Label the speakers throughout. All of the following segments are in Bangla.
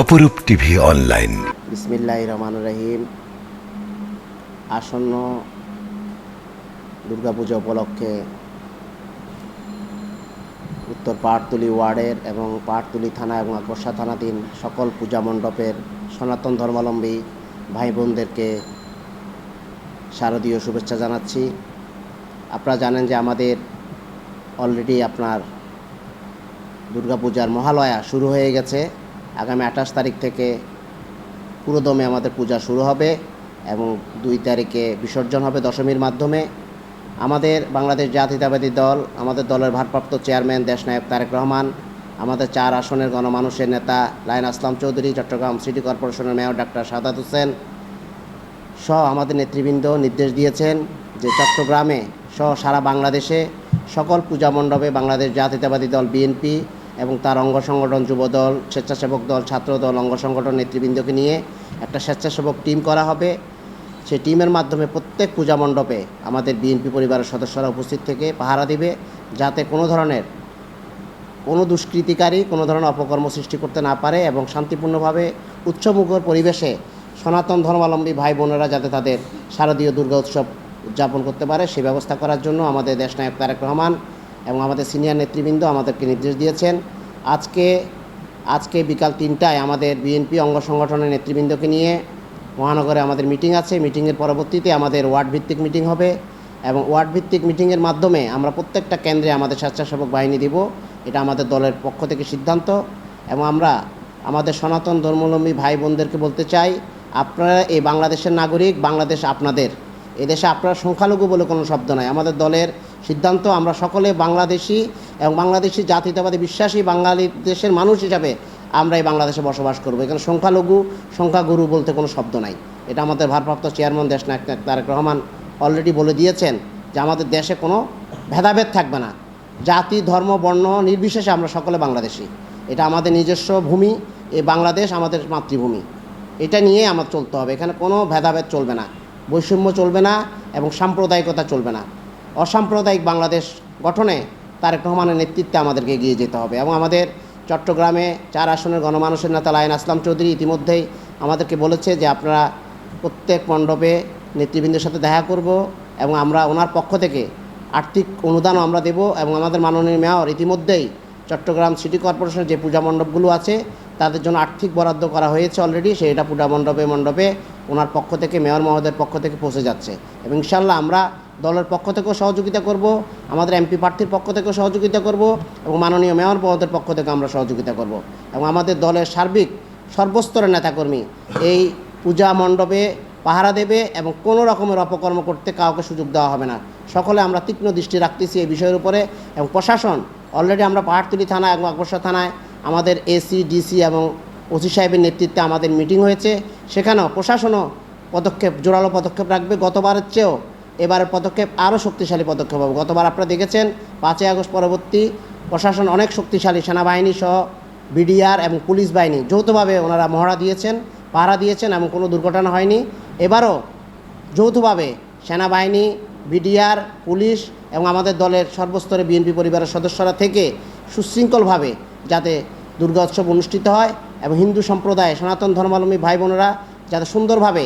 Speaker 1: অপরূপ টিভি অনলাইন।
Speaker 2: বিসমিল্লাহ রহমান রহিম। আসন্ন দুর্গাপূজা উপলক্ষে উত্তর পাহাড়তলি ওয়ার্ডের এবং পাহাড়তলি থানা এবং আকর্ষা থানাধীন সকল পূজা মণ্ডপের সনাতন ধর্মাবলম্বী ভাই বোনদেরকে শারদীয় শুভেচ্ছা জানাচ্ছি। আপনারা জানেন যে আমাদের অলরেডি আপনার দুর্গাপূজার মহালয়া শুরু হয়ে গেছে। আগামী আঠাশ তারিখ থেকে পুরোদমে আমাদের পূজা শুরু হবে এবং দুই তারিখে বিসর্জন হবে দশমীর মাধ্যমে। আমাদের বাংলাদেশ জাতীয়তাবাদী দল, আমাদের দলের ভারপ্রাপ্ত চেয়ারম্যান দেশনায়ক তারেক রহমান, আমাদের চার আসনের গণমানুষের নেতা লায়ন আসলাম চৌধুরী, চট্টগ্রাম সিটি কর্পোরেশনের মেয়র ডাক্তার সাদাত হোসেন সহ আমাদের নেতৃবৃন্দ নির্দেশ দিয়েছেন যে চট্টগ্রামে সহ সারা বাংলাদেশে সকল পূজা মণ্ডপে বাংলাদেশ জাতীয়তাবাদী দল, বিএনপি এবং তার অঙ্গ সংগঠন যুবদল, স্বেচ্ছাসেবক দল ছাত্র দল অঙ্গ সংগঠন নেতৃবৃন্দকে নিয়ে একটা স্বেচ্ছাসেবক টিম করা হবে। সেই টিমের মাধ্যমে প্রত্যেক পূজা মণ্ডপে আমাদের বিএনপি পরিবারের সদস্যরা উপস্থিত থেকে পাহারা দিবে, যাতে কোনো ধরনের কোনো দুষ্কৃতিকারী কোনো ধরনের অপকর্ম সৃষ্টি করতে না পারে এবং শান্তিপূর্ণভাবে উচ্চমুখর পরিবেশে সনাতন ধর্মাবলম্বী ভাই বোনেরা যাতে তাদের শারদীয় দুর্গা উৎসব উদযাপন করতে পারে সেই ব্যবস্থা করার জন্য আমাদের দেশনায়ক তারেক রহমান এবং আমাদের সিনিয়র নেতৃবৃন্দ আমাদেরকে নির্দেশ দিয়েছেন। আজকে আজকে বিকাল তিনটায় আমাদের বিএনপি অঙ্গ সংগঠনের নেতৃবৃন্দকে নিয়ে মহানগরে আমাদের মিটিং আছে। মিটিংয়ের পরবর্তীতে আমাদের ওয়ার্ড ভিত্তিক মিটিং হবে এবং ওয়ার্ড ভিত্তিক মিটিংয়ের মাধ্যমে আমরা প্রত্যেকটা কেন্দ্রে আমাদের স্বেচ্ছাসেবক বাহিনী দিব। এটা আমাদের দলের পক্ষ থেকে সিদ্ধান্ত এবং আমরা আমাদের সনাতন ধর্মাবলম্বী ভাই বোনদেরকে বলতে চাই, আপনারা এই বাংলাদেশের নাগরিক, বাংলাদেশ আপনাদের। এদেশে আপনারা সংখ্যালঘু বলে কোনো শব্দ নাই। আমাদের দলের সিদ্ধান্ত আমরা সকলে বাংলাদেশি এবং বাংলাদেশি জাতীয়তাবাদী বিশ্বাসী বাঙালি দেশের মানুষ হিসাবে আমরা এই বাংলাদেশে বসবাস করব। এখানে সংখ্যালঘু, সংখ্যাগুরু বলতে কোনো শব্দ নাই। এটা আমাদের ভারপ্রাপ্ত চেয়ারম্যান দেশ নায়ক তারেক রহমান অলরেডি বলে দিয়েছেন যে আমাদের দেশে কোনো ভেদাভেদ থাকবে না। জাতি, ধর্ম, বর্ণ নির্বিশেষে আমরা সকলে বাংলাদেশি। এটা আমাদের নিজস্ব ভূমি এই বাংলাদেশ আমাদের মাতৃভূমি। এটা নিয়ে আমার চলতে হবে। এখানে কোনো ভেদাভেদ চলবে না। বৈষম্য চলবে না এবং সাম্প্রদায়িকতা চলবে না। অসাম্প্রদায়িক বাংলাদেশ গঠনে তারেক রহমানের নেতৃত্বে আমাদেরকে এগিয়ে যেতে হবে এবং আমাদের চট্টগ্রামে চার আসনের গণমানুষের নেতা লায়ন আসলাম চৌধুরী ইতিমধ্যেই আমাদেরকে বলেছে যে আপনারা প্রত্যেক মণ্ডপে নেতৃবৃন্দের সাথে দেখা করব এবং আমরা ওনার পক্ষ থেকে আর্থিক অনুদানও আমরা দেব এবং আমাদের মাননীয় মেয়র ইতিমধ্যেই চট্টগ্রাম সিটি কর্পোরেশনের যে পূজা মণ্ডপগুলো আছে, তাদের জন্য আর্থিক বরাদ্দ করা হয়েছে অলরেডি সেইটা পূজা মণ্ডপে মণ্ডপে ওনার পক্ষ থেকে, মেয়র মহোদয়ের পক্ষ থেকে পৌঁছে যাচ্ছে। এবং ইনশাল্লাহ আমরা দলের পক্ষ থেকেও সহযোগিতা করব, আমাদের এমপি প্রার্থীর পক্ষ থেকেও সহযোগিতা করব এবং মাননীয় মেয়র মহোদয়ের পক্ষ থেকে আমরা সহযোগিতা করব। এবং আমাদের দলের সার্বিক সর্বস্তরের নেতাকর্মী এই পূজা মণ্ডপে পাহারা দেবে এবং কোনো রকমের অপকর্ম করতে কাউকে সুযোগ দেওয়া হবে না। সকলে আমরা তীক্ষ্ণ দৃষ্টি রাখতেছি এই বিষয়ের উপরে এবং প্রশাসন, অলরেডি আমরা পাহাড়তলি থানা এবং আকবর্ষা থানায় আমাদের এসি, ডিসি এবং ওসি সাহেবের নেতৃত্বে আমাদের মিটিং হয়েছে। সেখানেও প্রশাসনও পদক্ষেপ, জোরালো পদক্ষেপ রাখবে। গতবারের চেয়েও এবারের পদক্ষেপ আরও শক্তিশালী পদক্ষেপ হবে। গতবার আপনারা দেখেছেন, পাঁচই আগস্ট পরবর্তী প্রশাসন অনেক শক্তিশালী সেনাবাহিনী সহ বিডিআর এবং পুলিশ বাহিনী যৌথভাবে ওনারা মহড়া দিয়েছেন, পাহারা দিয়েছেন এবং কোনো দুর্ঘটনা হয়নি। এবারও যৌথভাবে সেনাবাহিনী, বিডিআর, পুলিশ এবং আমাদের দলের সর্বস্তরে বিএনপি পরিবারের সদস্যরা থেকে সুশৃঙ্খলভাবে যাতে দুর্গা উৎসব অনুষ্ঠিত হয়। এবং হিন্দু সম্প্রদায়, সনাতন ধর্মাবলম্বী ভাই বোনেরা যাতে সুন্দরভাবে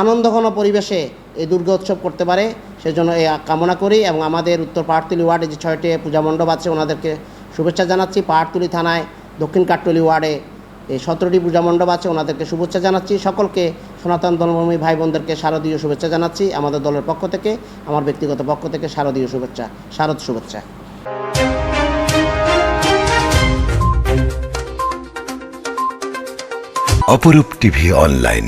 Speaker 2: আনন্দঘন পরিবেশে এই দুর্গা উৎসব করতে পারে, সেজন্য এই কামনা করি এবং আমাদের উত্তর পাহাড়তলি ওয়ার্ডে যে ছয়টি পূজা মণ্ডপ আছে, ওনাদেরকে শুভেচ্ছা জানাচ্ছি। পাহাড়তলি থানায় দক্ষিণ কাটতলি ওয়ার্ডে এই সতেরোটি পূজা মণ্ডপ আছে, ওনাদেরকে শুভেচ্ছা জানাচ্ছি। সকলকে সনাতন ধর্মভূমি ভাই বোনদেরকে শারদীয় শুভেচ্ছা জানাচ্ছি। আমাদের দলের পক্ষ থেকে, আমার ব্যক্তিগত পক্ষ থেকে শারদীয় শুভেচ্ছা, শারদ শুভেচ্ছা।
Speaker 1: অপরূপ টিভি অনলাইন।